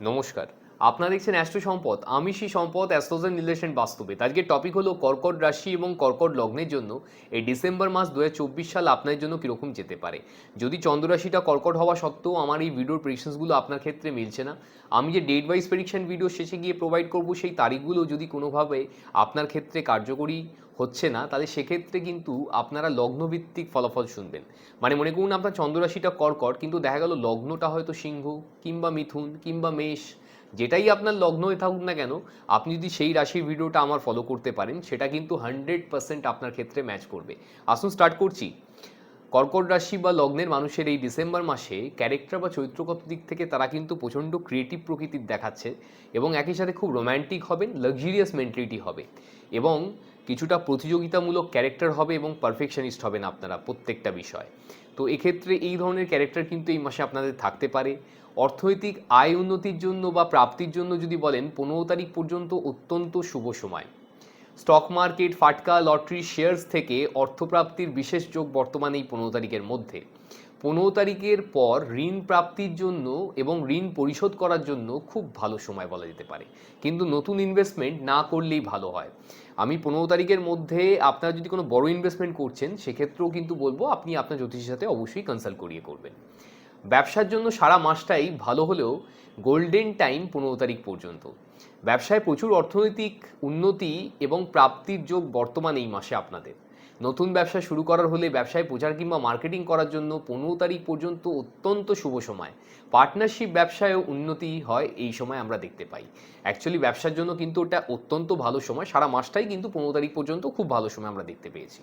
নমস্কার। আপনারা দেখছেন অ্যাস্ট্রো সম্পদ। আমি সেই সম্পদ অ্যাস্ট্রোজেন রিলেশন বাস্তবে। আজকের টপিক হলো কর্কট রাশি এবং কর্কট লগ্নের জন্য এই ডিসেম্বর মাস দু সাল আপনার জন্য কীরকম যেতে পারে। যদি চন্দ্ররাশিটা কর্কট হওয়া সত্ত্বেও আমার এই ভিডিওর প্রেডিকশনসগুলো আপনার ক্ষেত্রে মিলছে না, আমি যে ডেট ওয়াইজ প্রেডিকশন ভিডিও শেষে গিয়ে প্রোভাইড করব সেই তারিখগুলো যদি কোনোভাবে আপনার ক্ষেত্রে কার্যকরী হচ্ছে না, তাহলে সেক্ষেত্রে কিন্তু আপনারা লগ্নভিত্তিক ফলাফল শুনবেন। মানে মনে করুন আপনার চন্দ্ররাশিটা কর্কট, কিন্তু দেখা গেল লগ্নটা হয়তো সিংহ কিংবা মিথুন কিংবা মেষ যেটাই আপনার লগ্ন হয়ে থাকুক না কেন, আপনি যদি সেই রাশির ভিডিওটা আমার ফলো করতে পারেন, সেটা কিন্তু হান্ড্রেড পার্সেন্ট আপনার ক্ষেত্রে ম্যাচ করবে। আসুন স্টার্ট করছি। কর্কট রাশি বা লগ্নের মানুষের এই ডিসেম্বর মাসে ক্যারেক্টার বা চরিত্রগত দিক থেকে তারা কিন্তু প্রচণ্ড ক্রিয়েটিভ প্রকৃতির দেখাচ্ছে এবং একই সাথে খুব রোম্যান্টিক হবেন লাক্সারিয়াস মেন্টালিটি হবে এবং কিছুটা প্রতিযোগিতামূলক ক্যারেক্টার হবে এবং পারফেকশনিস্ট হবেন আপনারা প্রত্যেকটা বিষয়। তো এক্ষেত্রে এই ধরনের ক্যারেক্টার কিন্তু এই মাসে আপনাদের থাকতে পারে। অর্থনৈতিক আয় উন্নতির জন্য বা প্রাপ্তির জন্য যদি বলেন, পনেরো তারিখ পর্যন্ত অত্যন্ত শুভ সময়। স্টক মার্কেট, ফাটকা, লটারি, শেয়ার্স থেকে অর্থপ্রাপ্তির বিশেষ যোগ বর্তমানে এই পনেরো তারিখের মধ্যে। পনেরো তারিখের পর ঋণ প্রাপ্তির জন্য এবং ঋণ পরিশোধ করার জন্য খুব ভালো সময় বলা যেতে পারে। কিন্তু নতুন ইনভেস্টমেন্ট না করলেই ভালো হয়। আমি পনেরো তারিখের মধ্যে আপনারা যদি কোনো বড় ইনভেস্টমেন্ট করছেন, সেক্ষেত্রেও কিন্তু বলব, আপনি আপনার জ্যোতিষের সাথে অবশ্যই কনসাল্ট করিয়ে করবেন। ব্যবসার জন্য সারা মাসটাই ভালো হলেও গোল্ডেন টাইম পনেরো তারিখ পর্যন্ত। ব্যবসায় প্রচুর অর্থনৈতিক উন্নতি এবং প্রাপ্তির যোগ বর্তমান এই মাসে আপনাদের। নতুন ব্যবসা শুরু করার হলে ব্যবসায় প্রচার কিংবা মার্কেটিং করার জন্য পনেরো তারিখ পর্যন্ত অত্যন্ত শুভ সময়। পার্টনারশিপ ব্যবসায়ও উন্নতি হয় এই সময় আমরা দেখতে পাই। অ্যাকচুয়ালি ব্যবসার জন্য কিন্তু ওটা অত্যন্ত ভালো সময়। সারা মাসটাই কিন্তু পনেরো তারিখ পর্যন্ত খুব ভালো সময় আমরা দেখতে পেয়েছি।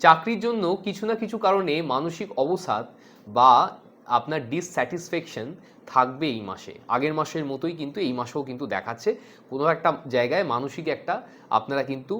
চাকরির জন্য কিছু না কিছু কারণে মানসিক অবসাদ বা আপনার ডিসস্যাটিসফ্যাকশন থাকবে এই মাসে। আগের মাসের মতোই কিন্তু এই মাসেও কিন্তু দেখাচ্ছে। কোনো একটা জায়গায় মানসিক একটা আপনারা কিন্তু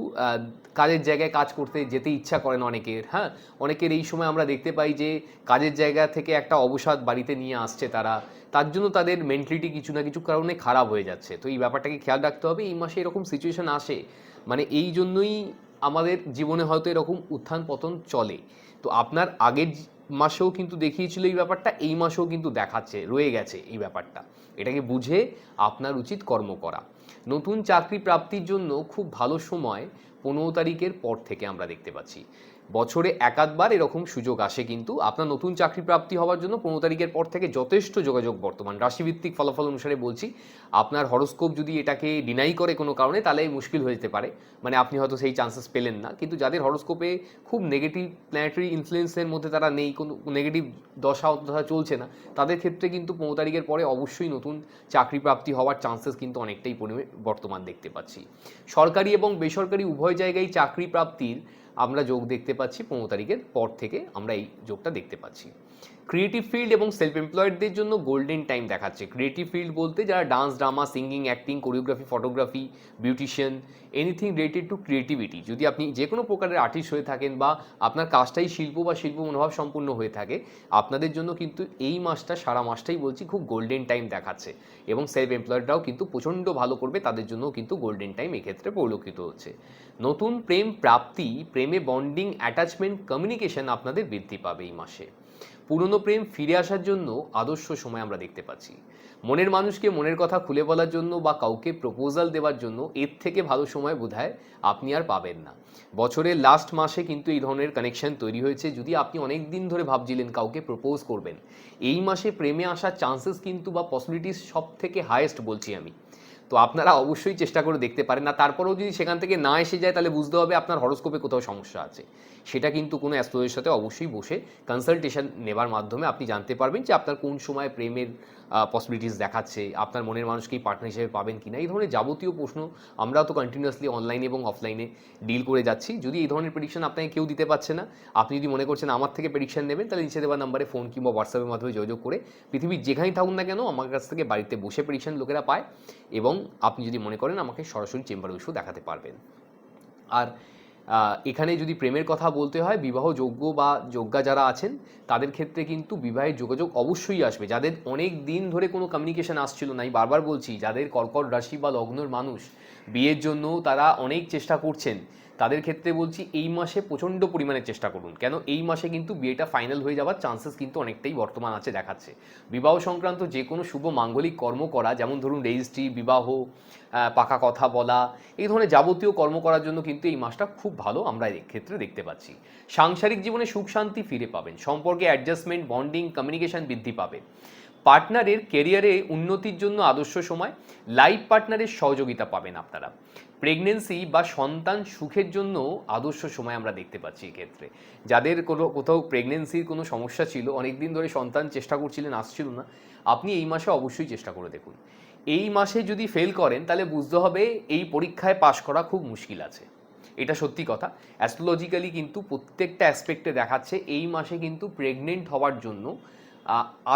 কাজের জায়গায় কাজ করতে যেতে ইচ্ছা করেন অনেকের হ্যাঁ? অনেকের এই সময় আমরা দেখতে পাই যে, কাজের জায়গা থেকে একটা অবসাদ বাড়িতে নিয়ে আসছে তারা। তার জন্য তাদের মেন্টালিটি কিছু না কিছু কারণে খারাপ হয়ে যাচ্ছে। তো এই ব্যাপারটাকে খেয়াল রাখতে হবে, এই মাসে এরকম সিচুয়েশান আসে। মানে এই জন্যই আমাদের জীবনে হয়তো এরকম উত্থান পতন চলে। তো আপনার আগের মাসেও কিন্তু দেখিয়েছিল এই ব্যাপারটা, এই মাসেও কিন্তু দেখাচ্ছে, রয়ে গেছে এই ব্যাপারটা। এটাকে বুঝে আপনার উচিত কর্ম করা। নতুন চাকরি প্রাপ্তির জন্য খুব ভালো সময় পনেরো তারিখের পর থেকে আমরা দেখতে পাচ্ছি। বছরে একাধবার এরকম সুযোগ আসে কিন্তু আপনার নতুন চাকরি প্রাপ্তি হওয়ার জন্য পনেরো তারিখের পর থেকে যথেষ্ট যোগাযোগ বর্তমান। রাশিভিত্তিক ফলাফল অনুসারে বলছি, আপনার হরস্কোপ যদি এটাকে ডিনাই করে কোনো কারণে, তাহলে মুশকিল হয়ে যেতে পারে। মানে আপনি হয়তো সেই চান্সেস পেলেন না। কিন্তু যাদের হরস্কোপে খুব নেগেটিভ প্ল্যানেটারি ইনফ্লুয়েন্সের মধ্যে তারা নেই, কোনো নেগেটিভ দশা দশা চলছে না, তাদের ক্ষেত্রে কিন্তু পনেরো তারিখের পরে অবশ্যই নতুন চাকরি প্রাপ্তি হওয়ার চান্সেস কিন্তু অনেকটাই পরিমাণে বর্তমান দেখতে পাচ্ছি। সরকারি এবং বেসরকারি উভয় জায়গায় চাকরি প্রাপ্তির আমরা যোগ দেখতে পাচ্ছি পনেরো তারিখের পর থেকে আমরা এই যোগটা দেখতে পাচ্ছি। ক্রিয়েটিভ ফিল্ড এবং সেলফ এমপ্লয়েডদের জন্য গোল্ডেন টাইম দেখাচ্ছে। ক্রিয়েটিভ ফিল্ড বলতে যারা dance drama singing acting choreography photography beautician anything related to creativity যদি আপনি যে কোনো প্রকারের আর্টিস্ট হয়ে থাকেন বা আপনার কাজটাই শিল্প বা শিল্প মনোভাব সম্পূর্ণ হয়ে থাকে, আপনাদের জন্য কিন্তু এই মাসটা, সারা মাসটাই বলছি খুব গোল্ডেন টাইম দেখাচ্ছে। এবং সেলফ এমপ্লয়েডরাও কিন্তু প্রচণ্ড ভালো করবে, তাদের জন্য কিন্তু গোল্ডেন টাইম এক্ষেত্রে পরিলক্ষিত হচ্ছে। নতুন প্রেম প্রাপ্তি, প্রেমে বন্ডিং অ্যাটাচমেন্ট কমিউনিকেশন আপনাদের বৃদ্ধি পাবে এই মাসে। পুরনো প্রেম ফিরে আসার জন্য আদর্শ সময় আমরা দেখতে পাচ্ছি। মনের মানুষকে মনের কথা খুলে বলার জন্য বা কাউকে প্রপোজাল দেওয়ার জন্য এর থেকে ভালো সময় বোধহয় আপনি আর পাবেন না। বছরের লাস্ট মাসে কিন্তু এই ধরনের কানেকশন তৈরি হয়েছে। যদি আপনি অনেক দিন ধরে ভাবছিলেন কাউকে প্রপোজ করবেন, এই মাসে প্রেমে আসার চান্সেস কিন্তু বা পসিবিলিটিস সব থেকে হায়েস্ট বলছি আমি। তো আপনারা অবশ্যই চেষ্টা করে দেখতে পারেন। না তারপরেও যদি সেখান থেকে না এসে যায়, তাহলে বুঝতে হবে আপনার হরস্কোপে কোথাও সমস্যা আছে। সেটা কিন্তু কোনো অ্যাস্ট্রোলজির সাথে অবশ্যই বসে কনসালটেশন নেবার মাধ্যমে আপনি জানতে পারবেন যে আপনার কোন সময় প্রেমের পসিবিলিটিস দেখাচ্ছে, আপনার মনের মানুষকেই পার্টনার হিসেবে পাবেন কি না এই ধরনের যাবতীয় প্রশ্ন আমরাও তো কন্টিনিউয়াসলি অনলাইনে এবং অফলাইনে ডিল করে যাচ্ছি। যদি এই ধরনের প্রেডিকশন আপনাকে কেউ দিতে পারছে না, আপনি যদি মনে করছেন আমার থেকে প্রেডিকশন নেবেন, তাহলে নিচে দেওয়া নাম্বারে ফোন কিংবা হোয়াটসঅ্যাপের মাধ্যমে যোগাযোগ করে পৃথিবীর যেখানেই থাকুন না কেন, আমার কাছ থেকে বাড়িতে বসে প্রেডিকশন লোকেরা পায় এবং আপনি যদি মনে করেন আমাকে সরাসরি চেম্বারে বসেও দেখাতে পারবেন। আর এখানে যদি প্রেমের কথা বলতে হয় বিবাহ যোগ্য বা যোগ্যা যারা আছেন তাদের ক্ষেত্রে কিন্তু বিবাহের যোগাযোগ অবশ্যই আসবে। যাদের অনেক দিন ধরে কোনো কমিউনিকেশন আসছিল না, আমি বারবার বলছি, যাদের কর্কট রাশি বা লগ্নর মানুষ, বিয়ের জন্য তারা অনেক চেষ্টা করছেন, তাদের ক্ষেত্রে বলছি এই মাসে প্রচণ্ড পরিমাণে চেষ্টা করুন। কেন? এই মাসে কিন্তু বিয়েটা ফাইনাল হয়ে যাওয়ার চান্সেস কিন্তু অনেকটাই বর্তমান আছে দেখাচ্ছে। বিবাহ সংক্রান্ত যে কোনো শুভ মাঙ্গলিক কর্ম করা, যেমন ধরুন রেজিস্ট্রি বিবাহ পাকা কথা বলা, এই ধরনের যাবতীয় কর্ম করার জন্য কিন্তু এই মাসটা খুব ভালো আমরা এই ক্ষেত্রে দেখতে পাচ্ছি। সাংসারিক জীবনে সুখ শান্তি ফিরে পাবেন। সম্পর্কে অ্যাডজাস্টমেন্ট বন্ডিং কমিউনিকেশন বৃদ্ধি পাবে। পার্টনারের কেরিয়ারে উন্নতির জন্য আদর্শ সময় লাইফ পার্টনারের সহযোগিতা পাবেন আপনারা। প্রেগনেন্সি বা সন্তান সুখের জন্য আদর্শ সময় আমরা দেখতে পাচ্ছি এক্ষেত্রে। যাদের কোনো, কোথাও প্রেগনেন্সির কোনো সমস্যা ছিল অনেক দিন ধরে সন্তান চেষ্টা করছিলেন, আসছিল না, আপনি এই মাসে অবশ্যই চেষ্টা করে দেখুন। এই মাসে যদি ফেল করেন, তাহলে বুঝতে হবে এই পরীক্ষায় পাশ করা খুব মুশকিল আছে। এটা সত্যি কথা। অ্যাস্ট্রোলজিক্যালি কিন্তু প্রত্যেকটা অ্যাসপেক্টে দেখাচ্ছে এই মাসে কিন্তু প্রেগনেন্ট হওয়ার জন্য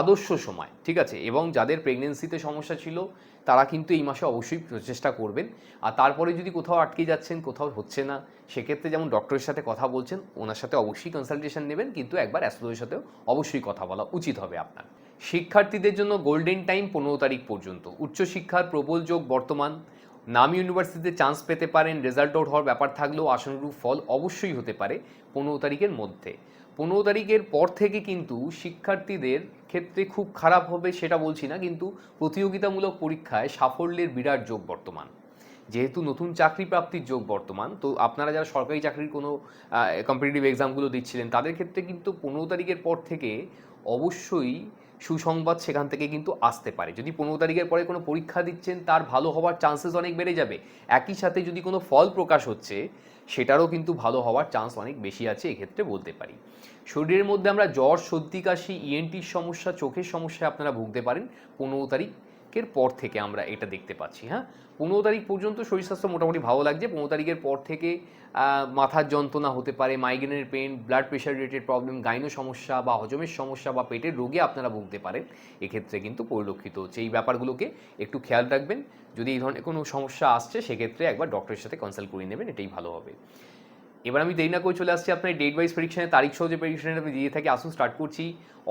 আদর্শ সময়, ঠিক আছে? এবং যাদের প্রেগনেন্সিতে সমস্যা ছিল, তারা কিন্তু এই মাসে অবশ্যই প্রচেষ্টা করবেন। আর তারপরে যদি কোথাও আটকে যাচ্ছেন, কোথাও হচ্ছে না, সেক্ষেত্রে যেমন ডক্টরের সাথে কথা বলছেন, ওনার সাথে অবশ্যই কনসালটেশন নেবেন, কিন্তু একবার অ্যাস্ট্রোলজির সাথেও অবশ্যই কথা বলা উচিত হবে আপনার। শিক্ষার্থীদের জন্য গোল্ডেন টাইম পনেরো তারিখ পর্যন্ত। উচ্চশিক্ষার প্রবল যোগ বর্তমান নাম ইউনিভার্সিটিতে চান্স পেতে পারেন রেজাল্ট আউট হওয়ার ব্যাপার থাকলেও আশানুরূপ ফল অবশ্যই হতে পারে পনেরো তারিখের মধ্যে। পনেরো তারিখের পর থেকে কিন্তু শিক্ষার্থীদের ক্ষেত্রে খুব খারাপ হবে সেটা বলছি না, কিন্তু প্রতিযোগিতামূলক পরীক্ষায় সাফল্যের বিরাট যোগ বর্তমান। যেহেতু নতুন চাকরি প্রাপ্তির যোগ বর্তমান, তো আপনারা যারা সরকারি চাকরির কোনো কম্পিটিটিভ এক্সামগুলো দিচ্ছিলেন, তাদের ক্ষেত্রে কিন্তু পনেরো তারিখের পর থেকে অবশ্যই সুসংবাদ সেখান থেকে কিন্তু আসতে পারে। যদি পনেরো তারিখের পরে কোনো পরীক্ষা দিচ্ছেন, তার ভালো হওয়ার চান্সেস অনেক বেড়ে যাবে। একই সাথে যদি কোনো ফল প্রকাশ হচ্ছে, সেটারও কিন্তু ভালো হওয়ার চান্স অনেক বেশি আছে এক্ষেত্রে বলতে পারি। শরীরের মধ্যে আমরা জ্বর, সর্দি, কাশি ইএনটির সমস্যা, চোখের সমস্যায় আপনারা ভুগতে পারেন। পনেরো তারিখের পর থেকে আমরা এটা দেখতে পাচ্ছি হ্যাঁ? পনেরো তারিখ পর্যন্ত শরীর স্বাস্থ্য মোটামুটি ভালো লাগছে। পনেরো তারিখের পর থেকে মাথার যন্ত্রণা হতে পারে মাইগ্রেনের pain blood pressure related problem gyno সমস্যা বা হজমের সমস্যা বা পেটের রোগে আপনারা ভুগতে পারেন। এক্ষেত্রে কিন্তু পরিলক্ষিত হচ্ছে। এই ব্যাপারগুলোকে একটু খেয়াল রাখবেন। যদি এই ধরনের কোনো সমস্যা আসছে, সেক্ষেত্রে একবার ডক্টরের সাথে কনসাল্ট করে নেবেন, এটাই ভালো হবে। এবার আমি দেরি না করে চলে আসছি আপনার ডেট ওয়াইজ প্রেডিকশনের তারিখ সহ যে প্রেডিকশনের আমি দিয়ে থাকি। আসুন স্টার্ট করছি।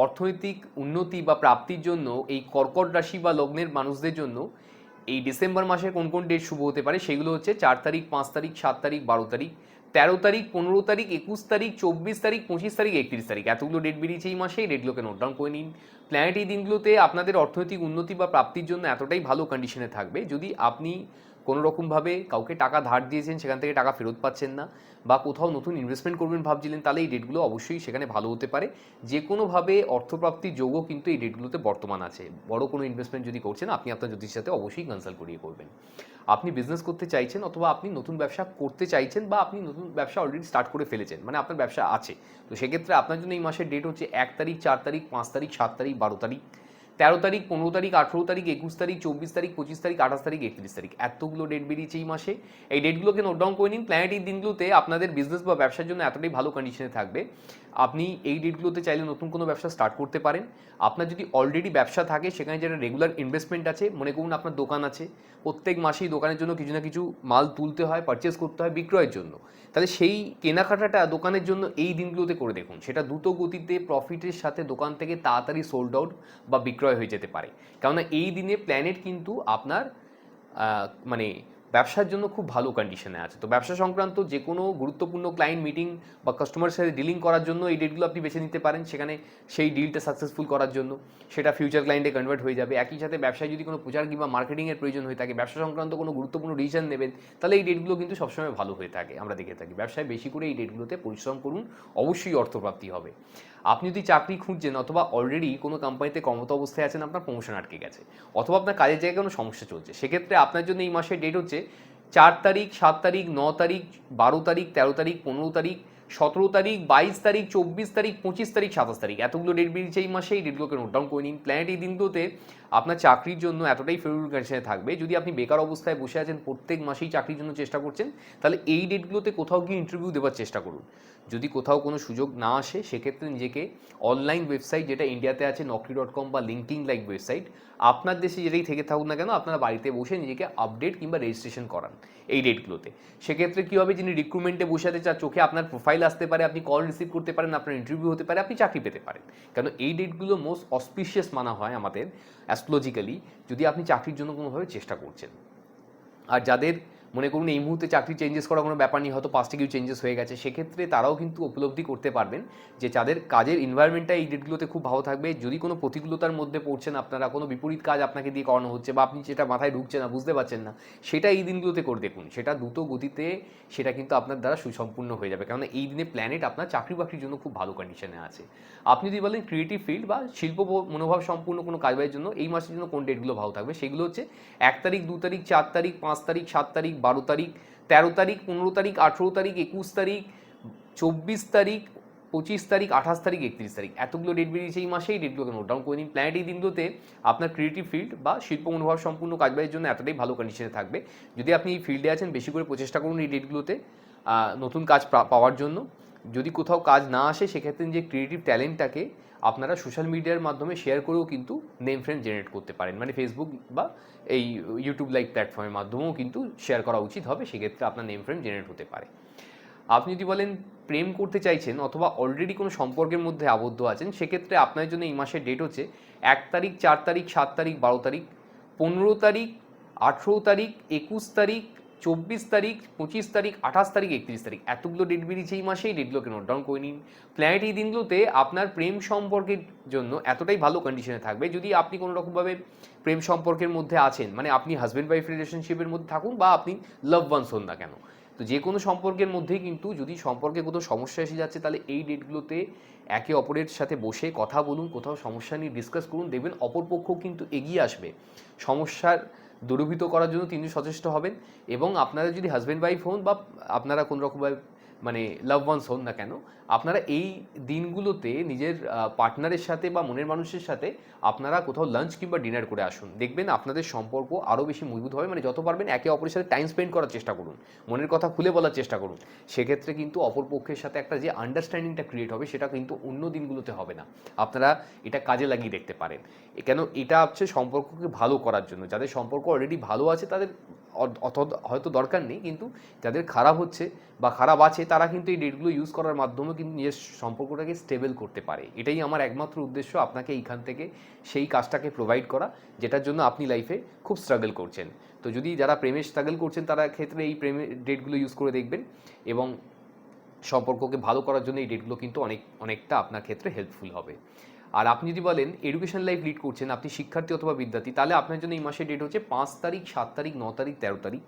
অর্থনৈতিক উন্নতি বা প্রাপ্তির জন্য এই কর্কট রাশি বা লগ্নের মানুষদের জন্য এই ডিসেম্বর মাসে কোন কোন ডেট শুভ হতে পারে সেগুলো হচ্ছে চার তারিখ, পাঁচ তারিখ, সাত তারিখ, বারো তারিখ, তেরো তারিখ, পনেরো তারিখ, একুশ তারিখ, চব্বিশ তারিখ, পঁচিশ তারিখ, একত্রিশ তারিখ। এতগুলো ডেট বেরিয়েছে এই মাসে, এই ডেটগুলোকে নোট ডাউন করে নিন। প্ল্যানেট এই দিনগুলোতে আপনাদের অর্থনৈতিক উন্নতি বা প্রাপ্তির জন্য এতটাই ভালো কন্ডিশনে থাকবে। যদি আপনি কোনো রকমভাবে কাউকে টাকা ধার দিয়েছেন, সেখান থেকে টাকা ফেরত পাচ্ছেন না বা কোথাও নতুন ইনভেস্টমেন্ট করবেন ভাবছিলেন, তাহলে এই ডেটগুলো অবশ্যই সেখানে ভালো হতে পারে। যে কোনোভাবে অর্থপ্রাপ্তির যোগও কিন্তু এই ডেটগুলোতে বর্তমান আছে। বড় কোনো ইনভেস্টমেন্ট যদি করছেন, আপনি আপনার জ্যোতিষের সাথে অবশ্যই কনসাল্ট করিয়ে করবেন। আপনি বিজনেস করতে চাইছেন অথবা আপনি নতুন ব্যবসা করতে চাইছেন বা আপনি নতুন ব্যবসা অলরেডি স্টার্ট করে ফেলেছেন মানে আপনার ব্যবসা আছে। তো সেক্ষেত্রে আপনার জন্য এই মাসের ডেট হচ্ছে এক তারিখ, চার তারিখ, পাঁচ তারিখ, সাত তারিখ, বারো তারিখ। তেরো তারিখ, পনেরো তারিখ, আঠেরো তারিখ, একুশ তারিখ, চব্বিশ তারিখ, পঁচিশ তারিখ, আঠাশ তারিখ, একত্রিশ তারিখ। এতগুলো ডেট বেরিয়েছে এই মাসে। এই ডেটগুলোকে নোট ডাউন করে নিন। প্ল্যানেট এই দিনগুলোতে আপনাদের বিজনেস বা ব্যবসার জন্য এতটাই ভালো কন্ডিশনে থাকবে। আপনি এই ডেটগুলোতে চাইলে নতুন কোনো ব্যবসা স্টার্ট করতে পারেন। আপনার যদি অলরেডি ব্যবসা থাকে, সেখানে যেটা রেগুলার ইনভেস্টমেন্ট আছে, মনে করুন আপনার দোকান আছে, প্রত্যেক মাসেই দোকানের জন্য কিছু না কিছু মাল তুলতে হয় পারচেস করতে হয় বিক্রয়ের জন্য। তাহলে সেই কেনাকাটাটা দোকানের জন্য এই দিনগুলোতে করে দেখুন। সেটা দ্রুত গতিতে প্রফিটের সাথে দোকান থেকে তাড়াতাড়ি সোল্ড আউট বা বিক্রয় হয়ে যেতে পারে। কেননা এই দিনে প্ল্যানেট কিন্তু আপনার মানে ব্যবসার জন্য খুব ভালো কন্ডিশনে আছে। তো ব্যবসা সংক্রান্ত যে কোনো গুরুত্বপূর্ণ ক্লায়েন্ট মিটিং বা কাস্টমার সাথে ডিলিং করার জন্য এই ডেটগুলো আপনি বেছে নিতে পারেন সেখানে সেই ডিলটা সাকসেসফুল করার জন্য। সেটা ফিউচার ক্লায়েন্টে কনভার্ট হয়ে যাবে। একই সাথে ব্যবসায় যদি কোনো প্রচার কিংবা মার্কেটিংয়ের প্রয়োজন হয়ে থাকে, ব্যবসা সংক্রান্ত কোনো গুরুত্বপূর্ণ ডিসিশন নেবেন, তাহলে এই ডেটগুলো কিন্তু সবসময় ভালো হয়ে থাকে। আমরা দেখে থাকি। ব্যবসায় বেশি করে এই ডেটগুলোতে পরিশ্রম করুন। অবশ্যই অর্থপ্রাপ্তি হবে। আপনি যদি চাকরি খুঁজছেন অথবা অলরেডি কোনো কোম্পানিতে কর্মরত অবস্থায় আছেন, আপনার প্রমোশন আটকে গেছে, অথবা আপনার কাজের জায়গায় কোনো সমস্যা চলছে, সেক্ষেত্রে আপনার জন্য এই মাসের ডেট হচ্ছে চার তারিখ, সাত তারিখ, ন তারিখ, বারো তারিখ, তেরো তারিখ, পনেরো তারিখ, সতেরো তারিখ, বাইশ তারিখ, চব্বিশ তারিখ, পঁচিশ তারিখ, সাতাশ তারিখ। এতগুলো ডেট বেরিয়েছে এই মাসে, এই ডেটগুলোকে নোট ডাউন করে নিন। প্ল্যানেট এই দিনগুলোতে আপনার চাকরির জন্য এতটাই ফেভারিট কন্ডিশনে থাকবে, যদি আপনি বেকার অবস্থায় বসে আছেন, প্রত্যেক মাসেই চাকরির জন্য চেষ্টা করছেন, তাহলে এই ডেটগুলোতে কোথাও গিয়ে ইন্টারভিউ দেওয়ার চেষ্টা করুন। যদি কোথাও কোনো সুযোগ না আসে, সেক্ষেত্রে নিজেকে অনলাইন ওয়েবসাইট যেটা ইন্ডিয়াতে আছে, নকরি ডট কম বা লিঙ্কিং লাইক ওয়েবসাইট আপনার দেশে যেটাই থেকে থাকুক না কেন, আপনারা বাড়িতে বসে নিজেকে আপডেট কিংবা রেজিস্ট্রেশন করান এই ডেটগুলোতে সেক্ষেত্রে কী হবে, যিনি রিক্রুটমেন্টে বসে আছে, যার চোখে আপনার প্রোফাইল আসতে পারে, আপনি কল রিসিভ করতে পারেন, আপনার ইন্টারভিউ হতে পারে, আপনি চাকরি পেতে পারেন। কারণ এই ডেটগুলো মোস্ট অসপিশিয়াস মানা হয় আমাদের অ্যাস্ট্রোলজিক্যালি যদি আপনি চাকরির জন্য কোনোভাবে চেষ্টা করছেন। আর যাদের মনে করুন এই মুহূর্তে চাকরি চেঞ্জেস করার কোনো ব্যাপার নেই, হয়তো পাঁচটা কিছু চেঞ্জেস হয়ে গেছে। সেক্ষেত্রে তারাও কিন্তু উপলব্ধি করতে পারবেন যে যাদের কাজের এনভায়রনমেন্টটা এই ডেটগুলোতে খুব ভালো থাকবে, যদি কোনো প্রতিকূলতার মধ্যে পড়ছেন আপনারা, কোনো বিপরীত কাজ আপনাকে দিয়ে করানো হচ্ছে বা আপনি যেটা মাথায় ঢুকছে না, বুঝতে পারছেন না, সেটা এই দিনগুলোতে করে দেখুন। সেটা দ্রুত গতিতে সেটা কিন্তু আপনার দ্বারা সুসম্পূর্ণ হয়ে যাবে। কারণ এই দিনে প্ল্যানেট আপনার চাকরি বাকরির জন্য খুব ভালো কন্ডিশনে আছে। আপনি যদি বলেন ক্রিয়েটিভ ফিল্ড বা শিল্প মনোভাব সম্পূর্ণ কোনো কাজবাজের জন্য এই মাসের জন্য কোন ডেটগুলো ভালো থাকবে, সেগুলো হচ্ছে এক তারিখ, দু তারিখ, চার তারিখ, পাঁচ তারিখ, সাত তারিখ বারো তারিখ, তেরো তারিখ, পনেরো তারিখ, আঠেরো তারিখ, একুশ তারিখ, চব্বিশ তারিখ, পঁচিশ তারিখ, আঠাশ তারিখ, একত্রিশ তারিখ। এতগুলো ডেট বেরিয়েছে এই মাসে এই ডেটগুলোকে নোট ডাউন করে নিন। প্ল্যানেট এই দিনগুলোতে আপনার ক্রিয়েটিভ ফিল্ড বা শিল্প মনোভাব সম্পূর্ণ কাজবাজের জন্য এতটাই ভালো কন্ডিশনে থাকবে। যদি আপনি এই ফিল্ডে আছেন, বেশি করে প্রচেষ্টা করুন এই ডেটগুলোতে নতুন কাজ পাওয়ার জন্য। যদি কোথাও কাজ না আসে, সেক্ষেত্রে যে ক্রিয়েটিভ ট্যালেন্টটাকে আপনারা সোশ্যাল মিডিয়ার মাধ্যমে শেয়ার করেও কিন্তু নেম ফ্রেন্ড জেনারেট করতে পারেন। মানে ফেসবুক বা এই ইউটিউব লাইক প্ল্যাটফর্মের মাধ্যমেও কিন্তু শেয়ার করা উচিত হবে, সেক্ষেত্রে আপনার নেম ফ্রেন্ড জেনারেট হতে পারে। আপনি যদি বলেন প্রেম করতে চাইছেন অথবা অলরেডি কোনো সম্পর্কের মধ্যে আবদ্ধ আছেন, সেক্ষেত্রে আপনার জন্য এই মাসের ডেট হচ্ছে এক তারিখ, চার তারিখ, সাত তারিখ, বারো তারিখ, পনেরো তারিখ, আঠেরো তারিখ, একুশ তারিখ চব্বিশ তারিখ, পঁচিশ তারিখ, আঠাশ তারিখ, একত্রিশ তারিখ। এতগুলো ডেট বেরিয়েছে এই মাসে এই ডেটগুলোকে নোট ডাউন করে নিন। প্ল্যানেট এই দিনগুলোতে আপনার প্রেম সম্পর্কের জন্য এতটাই ভালো কন্ডিশনে থাকবে, যদি আপনি কোনো রকমভাবে প্রেম সম্পর্কের মধ্যে আছেন মানে আপনি হাজব্যান্ড ওয়াইফ রিলেশনশিপের মধ্যে থাকুন বা আপনি লাভ ওয়ান্স হন না কেন। তো যে কোনো সম্পর্কের মধ্যেই কিন্তু যদি সম্পর্কে কোথাও সমস্যা এসে যাচ্ছে, তাহলে এই ডেটগুলোতে একে অপরের সাথে বসে কথা বলুন, কোথাও সমস্যা নিয়ে ডিসকাস করুন। দেখবেন অপরপক্ষ কিন্তু এগিয়ে আসবে। সমস্যার দূরীভূত করার জন্য তিনি সচেষ্ট হবেন এবং আপনারা যদি হাজব্যান্ড ওয়াইফ হন বা আপনারা কোনো রকমভাবে মানে লাভ ওয়ান্স হন না কেন, আপনারা এই দিনগুলোতে নিজের পার্টনারের সাথে বা মনের মানুষের সাথে আপনারা কোথাও লাঞ্চ কিংবা ডিনার করে আসুন। দেখবেন আপনাদের সম্পর্ক আরও বেশি মজবুত হবে মানে যত পারবেন একে অপরের সাথে টাইম স্পেন্ড করার চেষ্টা করুন। মনের কথা খুলে বলার চেষ্টা করুন। সেক্ষেত্রে কিন্তু অপর পক্ষের সাথে একটা যে আন্ডারস্ট্যান্ডিংটা ক্রিয়েট হবে, সেটা কিন্তু অন্য দিনগুলোতে হবে না। আপনারা এটা কাজে লাগিয়ে দেখতে পারেন। কেন, এটা হচ্ছে সম্পর্ককে ভালো করার জন্য। যাদের সম্পর্ক অলরেডি ভালো আছে, তাদের অত- হয়তো দরকার নেই, কিন্তু যাদের খারাপ হচ্ছে বা খারাপ আছে, তারা কিন্তু এই ডেটগুলো ইউজ করার মাধ্যমে কিন্তু নিজের সম্পর্কটাকে স্টেবল করতে পারে। এটাই আমার একমাত্র উদ্দেশ্য, আপনাকে এইখান থেকে সেই কাজটাকে প্রোভাইড করা, যেটার জন্য আপনি লাইফে খুব স্ট্রাগল করছেন। তো যদি যারা প্রেমে স্ট্রাগল করছেন, তারা ক্ষেত্রে এই প্রেমের ডেটগুলো ইউজ করে দেখবেন এবং সম্পর্ককে ভালো করার জন্য এই ডেটগুলো কিন্তু অনেক, অনেকটা আপনার ক্ষেত্রে হেল্পফুল হবে। আর আপনি যদি বলেন এডুকেশন লাইফ লিড করছেন, আপনি শিক্ষার্থী অথবা বিদ্যার্থী, তাহলে আপনার জন্য এই মাসের ডেট হচ্ছে পাঁচ তারিখ, সাত তারিখ, ন তারিখ, তেরো তারিখ,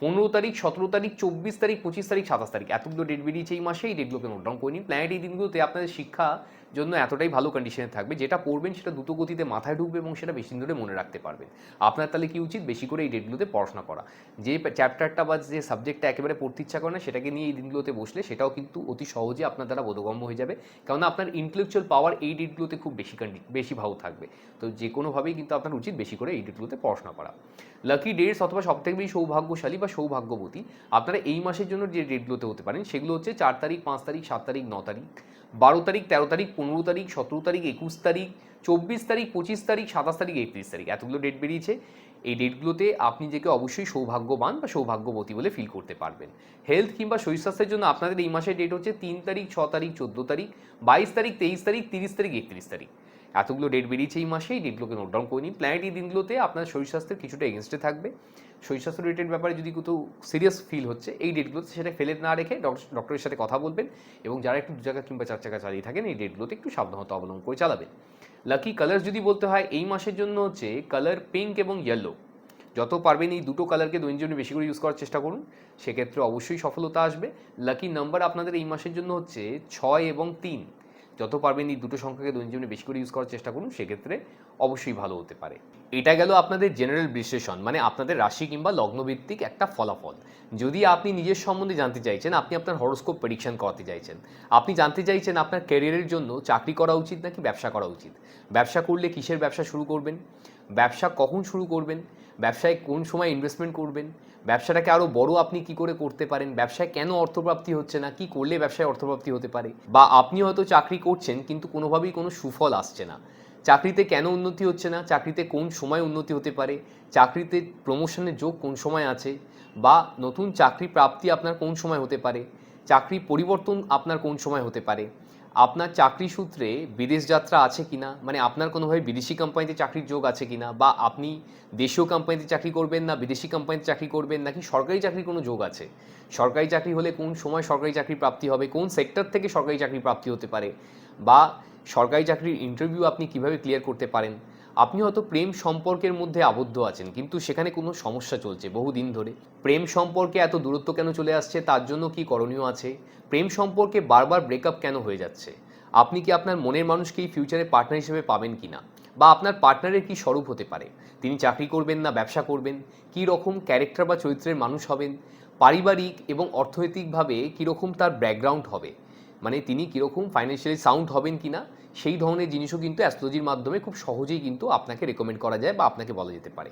পনেরো তারিখ, সতেরো তারিখ, চব্বিশ তারিখ, পঁচিশ তারিখ, সাতাশ তারিখ। এতগুলো ডেট বেরিয়েছে এই মাসে, এই ডেটগুলোকে নোট ডাউন করে নিন। প্ল্যানেট এই দিনগুলোতে আপনাদের শিক্ষা জন্য এতটাই ভালো কন্ডিশনে থাকবে, যেটা পড়বেন সেটা দ্রুত গতিতে মাথায় ঢুকবে এবং সেটা বেশি ধরে মনে রাখতে পারবেন। আপনার তাহলে কি উচিত? বেশি করে এই ডেটগুলোতে পড়াশোনা করা। যে চ্যাপ্টারটা বা যে সাবজেক্টটা একেবারে পড়তে ইচ্ছা করে না, সেটাকে নিয়ে এই দিনগুলোতে বসলে সেটাও কিন্তু অতি সহজে আপনার দ্বারা বোধগম্য হয়ে যাবে। কেননা আপনার ইন্টেলেকচুয়াল পাওয়ার এই ডেটগুলোতে খুব বেশি কন্ডি বেশি ভালো থাকবে। তো যে কোনোভাবেই কিন্তু আপনার উচিত বেশি করে এই ডেটগুলোতে পড়াশোনা করা। লাকি ডেটস অথবা সবথেকে বেশি সৌভাগ্যশালী বা সৌভাগ্যবতী, আপনারা এই মাসের জন্য যে ডেটগুলোতে হতে পারেন, সেগুলো হচ্ছে চার তারিখ, পাঁচ তারিখ, সাত তারিখ, ন তারিখ। বারো তারিখ, তেরো তারিখ, পনেরো তারিখ, সতেরো তারিখ, একুশ তারিখ, চব্বিশ তারিখ, পঁচিশ তারিখ, সাতাশ তারিখ, একত্রিশ তারিখ। এতগুলো ডেট বেরিয়েছে। এই ডেটগুলোতে আপনি যেকে অবশ্যই সৌভাগ্যবান বা সৌভাগ্যবতী বলে ফিল করতে পারবেন। হেলথ কিংবা শরীর স্বাস্থ্যের জন্য আপনাদের এই মাসের ডেট হচ্ছে তিন তারিখ, ছ তারিখ, চোদ্দ তারিখ, বাইশ তারিখ, তেইশ তারিখ, তিরিশ তারিখ, একত্রিশ তারিখ। এতগুলো ডেট বেরিয়েছে এই মাসে, এই ডেটগুলোকে নোট ডাউন করে নিন। প্ল্যানেট এই দিনগুলোতে আপনার শরীর স্বাস্থ্যের কিছুটা এগেনস্টে থাকবে। স্বাস্থ্য রিলেটেড ব্যাপারে যদি কোথাও সিরিয়াস ফিল হচ্ছে, এই ডেটগুলোতে সেটা ফেলে না রেখে ডক্টর- ডক্টরের সাথে কথা বলবেন এবং যারা একটু দু চাকা কিংবা চার চাকা চালিয়ে থাকেন, এই ডেটগুলোতে একটু সাবধানতা অবলম্বন করে চালাবেন। লাকি কালার যদি বলতে হয়, এই মাসের জন্য হচ্ছে কালার পিঙ্ক এবং ইয়েলো যত পারবেন এই দুটো কালারকে দৈনন্দিন বেশি করে ইউজ করার চেষ্টা করুন। সেক্ষেত্রে অবশ্যই সফলতা আসবে। লাকি নাম্বার আপনাদের এই মাসের জন্য হচ্ছে ছয় এবং তিন। যত পারবেন এই দুটো সংখ্যাকে দৈনন্দিন বেশি করে ইউজ করার চেষ্টা করুন, সেক্ষেত্রে অবশ্যই ভালো হতে পারে। এটা গেল আপনাদের জেনারেল বিশ্লেষণ মানে আপনাদের রাশি কিংবা লগ্নভিত্তিক একটা ফলাফল। যদি আপনি নিজের সম্বন্ধে জানতে চাইছেন, আপনি আপনার হরোস্কোপ প্রেডিকশন করাতে চাইছেন, আপনি জানতে চাইছেন আপনার ক্যারিয়ারের জন্য চাকরি করা উচিত নাকি ব্যবসা করা উচিত? ব্যবসা করলে কিসের ব্যবসা শুরু করবেন? ব্যবসা কখন শুরু করবেন? ব্যবসায় কোন সময় ইনভেস্টমেন্ট করবেন? ব্যবসাটাকে আরও বড় আপনি কি করে করতে পারেন? ব্যবসায় কেন অর্থপ্রাপ্তি হচ্ছে না? কি করলে ব্যবসায় অর্থপ্রাপ্তি হতে পারে? বা আপনি হয়তো চাকরি করছেন, কিন্তু কোনোভাবেই কোনো সুফল আসছে না। চাকরিতে কেন উন্নতি হচ্ছে না? চাকরিতে কোন সময় উন্নতি হতে পারে? চাকরিতে প্রমোশনের যোগ কোন সময় আছে? বা নতুন চাকরি প্রাপ্তি আপনার কোন সময় হতে পারে? চাকরি পরিবর্তন আপনার কোন সময় হতে পারে? আপনার চাকরি সূত্রে বিদেশ যাত্রা আছে কি না মানে আপনার কোনোভাবে বিদেশি কোম্পানিতে চাকরির যোগ আছে কি না বা আপনি দেশীয় কোম্পানিতে চাকরি করবেন না, বিদেশি কোম্পানিতে চাকরি করবেন নাকি সরকারি চাকরির কোনো যোগ আছে? সরকারি চাকরি হলে কোন সময় সরকারি চাকরি প্রাপ্তি হবে? কোন সেক্টর থেকে সরকারি চাকরি প্রাপ্তি হতে পারে? বা সরকারি চাকরির ইন্টারভিউ আপনি কীভাবে ক্লিয়ার করতে পারেন? আপনি হয়তো প্রেম সম্পর্কের মধ্যে আবদ্ধ আছেন, কিন্তু সেখানে কোনো সমস্যা চলছে বহুদিন ধরে। প্রেম সম্পর্কে এত দূরত্ব কেন চলে আসছে, তার জন্য কি করণীয় আছে? প্রেম সম্পর্কে বারবার ব্রেকআপ কেন হয়ে যাচ্ছে? আপনি কি আপনার মনের মানুষকেই ফিউচারে পার্টনার হিসেবে পাবেন কিনা বা আপনার পার্টনারের কি স্বরূপ হতে পারে? তিনি চাকরি করবেন না, ব্যবসা করবেন? কী রকম ক্যারেক্টার বা চরিত্রের মানুষ হবেন? পারিবারিক এবং অর্থনৈতিকভাবে কীরকম তার ব্যাকগ্রাউন্ড হবে? মানে তিনি কীরকম ফাইন্যান্সিয়ালি সাউন্ড হবেন কিনা সেই ধরনের জিনিসও কিন্তু অ্যাস্ট্রোলজির মাধ্যমে খুব সহজেই কিন্তু আপনাকে রেকমেন্ড করা যায় বা আপনাকে বলা যেতে পারে।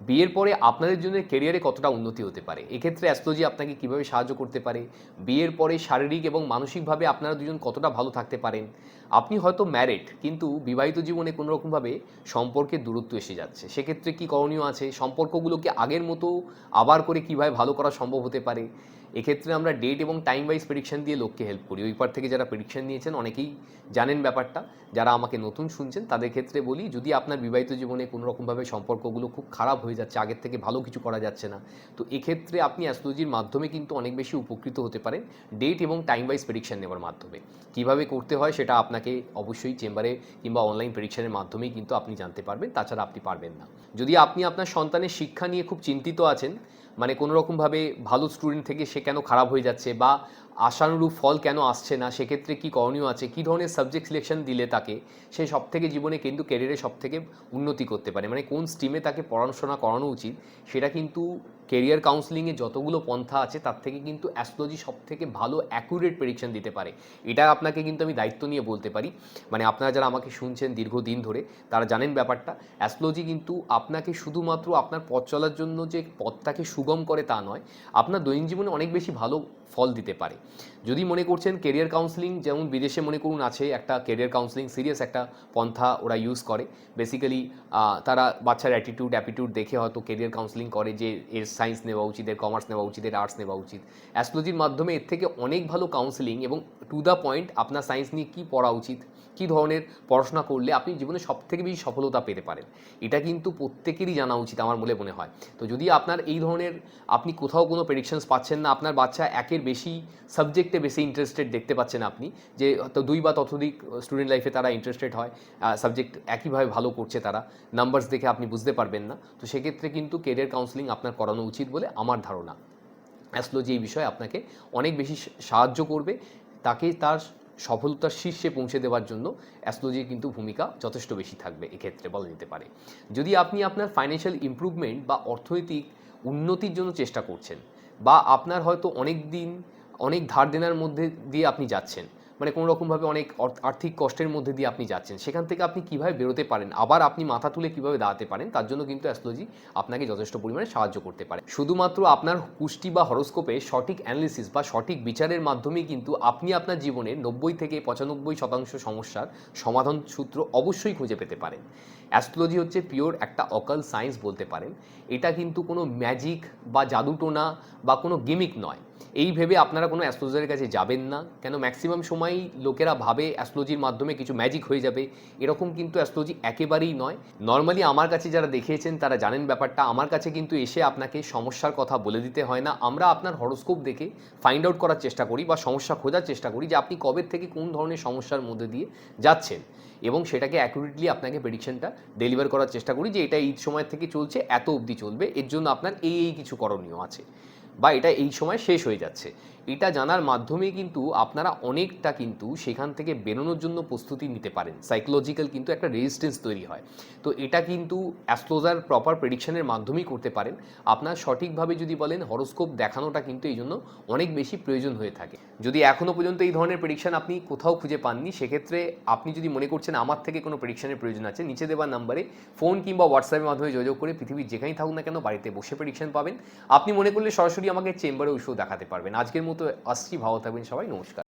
বিয়ের পরে আপনাদের জন্য কেরিয়ারে কতটা উন্নতি হতে পারে? এক্ষেত্রে অ্যাস্ট্রোলজি আপনাকে কীভাবে সাহায্য করতে পারে? বিয়ের পরে শারীরিক এবং মানসিকভাবে আপনারা দুজন কতটা ভালো থাকতে পারেন? আপনি হয়তো ম্যারিড কিন্তু বিবাহিত জীবনে কোনো রকমভাবে সম্পর্কের দূরত্ব এসে যাচ্ছে। সেক্ষেত্রে কি করণীয় আছে? সম্পর্কগুলোকে আগের মতো আবার করে কীভাবে ভালো করা সম্ভব হতে পারে? এক্ষেত্রে আমরা ডেট এবং টাইম ওয়াইজ প্রেডিকশন দিয়ে লোককে হেল্প করি। ওই পার থেকে যারা প্রেডিকশন নিয়েছেন, অনেকেই জানেন ব্যাপারটা। যারা আমাকে নতুন শুনছেন, তাদের ক্ষেত্রে বলি, যদি আপনার বিবাহিত জীবনে কোনো রকমভাবে সম্পর্কগুলো খুব খারাপ হয়ে যাচ্ছে, আগের থেকে ভালো কিছু করা যাচ্ছে না, তো এক্ষেত্রে আপনি অ্যাস্ট্রোলজির মাধ্যমে কিন্তু অনেক বেশি উপকৃত হতে পারেন ডেট এবং টাইম ওয়াইজ প্রেডিকশন নেওয়ার মাধ্যমে। কীভাবে করতে হয় সেটা আপনাকে অবশ্যই চেম্বারে কিংবা অনলাইন প্রেডিকশনের মাধ্যমেই কিন্তু আপনি জানতে পারবেন, তাছাড়া আপনি পারবেন না। যদি আপনি আপনার সন্তানের শিক্ষা নিয়ে খুব চিন্তিত আছেন মানে কোনো রকমভাবে ভালো স্টুডেন্ট থেকে সে কেন খারাপ হয়ে যাচ্ছে বা আশানুরূপ ফল কেন আসছে না, সেক্ষেত্রে কী করণীয় আছে, কী ধরনের সাবজেক্ট সিলেকশন দিলে তাকে সে সব থেকে জীবনে কিন্তু ক্যারিয়ারে সব থেকে উন্নতি করতে পারে? মানে কোন স্ট্রিমে তাকে পড়াশোনা করানো উচিত, সেটা কিন্তু কেরিয়ার কাউন্সিলিংয়ে যতগুলো পন্থা আছে, তার থেকে কিন্তু অ্যাস্ট্রোলজি সব থেকে ভালো অ্যাকুরেট প্রেডিকশন দিতে পারে। এটা আপনাকে কিন্তু আমি দায়িত্ব নিয়ে বলতে পারি। মানে আপনারা যারা আমাকে শুনছেন দীর্ঘদিন ধরে, তারা জানেন ব্যাপারটা। অ্যাস্ট্রোলজি কিন্তু আপনাকে শুধুমাত্র আপনার পথ চলার জন্য যে পথটাকে সুগম করে তা নয়, আপনার দৈনন্দিন জীবনে অনেক বেশি ভালো ফল দিতে পারে। যদি মনে করছেন কেরিয়ার কাউন্সিলিং যেমন বিদেশে মনে করুন আছে একটা কেরিয়ার কাউন্সিলিং সিরিয়াস একটা পন্থা ওরা ইউজ করে। বেসিক্যালি তারা বাচ্চার অ্যাটিটিউড অ্যাপিটিউড দেখে হয়তো কেরিয়ার কাউন্সিলিং করে যে এর সায়েন্স নেওয়া উচিত, এর কমার্স নেওয়া উচিত, এর আর্টস নেওয়া উচিত। অ্যাস্ট্রোলজির মাধ্যমে এর থেকে অনেক ভালো কাউন্সিলিং এবং টু দ্য পয়েন্ট আপনার সায়েন্স নিয়ে কী পড়া উচিত, কী ধরনের পড়াশোনা করলে আপনি জীবনে সব থেকে বেশি সফলতা পেতে পারেন। এটা কিন্তু প্রত্যেকেরই জানা উচিত, আমার বলে মনে হয়। তো যদি আপনার এই ধরনের আপনি কোথাও কোনো প্রেডিকশনস পাচ্ছেন না, আপনার বাচ্চা একের বেশি সাবজেক্টে বেশি ইন্টারেস্টেড দেখতে পাচ্ছেন আপনি, যে তো দুই বা ততোধিক স্টুডেন্ট লাইফে তারা ইন্টারেস্টেড হয় সাবজেক্ট একইভাবে ভালো করছে তারা নাম্বারস দেখে আপনি বুঝতে পারবেন না, তো সেক্ষেত্রে কিন্তু কেরিয়ার কাউন্সিলিং আপনার করানো উচিত বলে আমার ধারণা। অ্যাস্ট্রোলজি এই বিষয়ে আপনাকে অনেক বেশি সাহায্য করবে, তাকে তার সফলতার শীর্ষে পৌঁছে দেওয়ার জন্য অ্যাস্ট্রোলজির কিন্তু ভূমিকা যথেষ্ট বেশি থাকবে এক্ষেত্রে বলা যেতে পারে। যদি আপনি আপনার ফাইন্যান্সিয়াল ইমপ্রুভমেন্ট বা অর্থনৈতিক উন্নতির জন্য চেষ্টা করছেন বা আপনার হয়তো অনেক দিন অনেক ধার দেনার মধ্যে দিয়ে আপনি যাচ্ছেন। মানে কোনো রকমভাবে অনেক আর্থিক কষ্টের মধ্যে দিয়ে আপনি যাচ্ছেন। সেখান থেকে আপনি কীভাবে বেরোতে পারেন? আবার আপনি মাথা তুলে কীভাবে দাঁড়াতে পারেন? তার জন্য কিন্তু অ্যাস্ট্রোলজি আপনাকে যথেষ্ট পরিমাণে সাহায্য করতে পারে। শুধুমাত্র আপনার পুষ্টি বা হরস্কোপে সঠিক অ্যানালিসিস বা সঠিক বিচারের মাধ্যমেই কিন্তু আপনি আপনার জীবনের নব্বই থেকে পঁচানব্বই শতাংশ সমস্যার সমাধান সূত্র অবশ্যই খুঁজে পেতে পারেন। অ্যাস্ট্রোলজি হচ্ছে পিওর একটা অকাল সায়েন্স বলতে পারেন। এটা কিন্তু কোনো ম্যাজিক বা জাদুটোনা বা কোনো গিমিক নয়। এই ভেবে আপনারা কোনো অ্যাস্ট্রোলজারের কাছে যাবেন না। কেন? ম্যাক্সিমাম সময়ই লোকেরা ভাবে অ্যাস্ট্রোলজির মাধ্যমে কিছু ম্যাজিক হয়ে যাবে। এরকম কিন্তু অ্যাস্ট্রোলজি একেবারেই নয়। নর্মালি আমার কাছে যারা দেখিয়েছেন, তারা জানেন ব্যাপারটা। আমার কাছে কিন্তু এসে আপনাকে সমস্যার কথা বলে দিতে হয় না। আমরা আপনার হরোস্কোপ দেখে ফাইন্ড আউট করার চেষ্টা করি বা সমস্যা খোঁজার চেষ্টা করি যে আপনি কবে থেকে কোন ধরনের সমস্যার মধ্যে দিয়ে যাচ্ছেন। এবং সেটাকে অ্যাকুরেটলি আপনাকে প্রেডিকশনটা ডেলিভার করার চেষ্টা করি যে এটা এই সময় থেকে চলছে, এত অবধি চলবে। এর জন্য আপনার এই এই কিছু করণীয় আছে। বা এটা এই সময় শেষ হয়ে যাচ্ছে। এটা জানার মাধ্যমে কিন্তু আপনারা অনেকটা কিন্তু সেখান থেকে বেরোনোর জন্য প্রস্তুতি নিতে পারেন। সাইকোলজিক্যাল কিন্তু একটা রেজিস্ট্যান্স তৈরি হয়। তো এটা কিন্তু অ্যাস্ট্রোজার প্রপার প্রেডিকশনের মাধ্যমেই করতে পারেন। আপনার সঠিকভাবে যদি বলেন হরোস্কোপ দেখানোটা কিন্তু এই জন্য অনেক বেশি প্রয়োজন হয়ে থাকে। যদি এখনও পর্যন্ত এই ধরনের প্রেডিকশান আপনি কোথাও খুঁজে পাননি, সেক্ষেত্রে আপনি যদি মনে করছেন আমার থেকে কোনো প্রেডিকশানের প্রয়োজন আছে, নিচে দেওয়া নাম্বারে ফোন কিংবা হোয়াটসঅ্যাপের মাধ্যমে যোগাযোগ করে পৃথিবীর যেখানেই থাকুন না কেন, বাড়িতে বসে প্রেডিকশন পাবেন। আপনি মনে করলে সরাসরি আমাকে চেম্বারে ওষুধ দেখাতে পারবেন। আজকের মতো আসছি ভালো থাকবেন সবাই নমস্কার।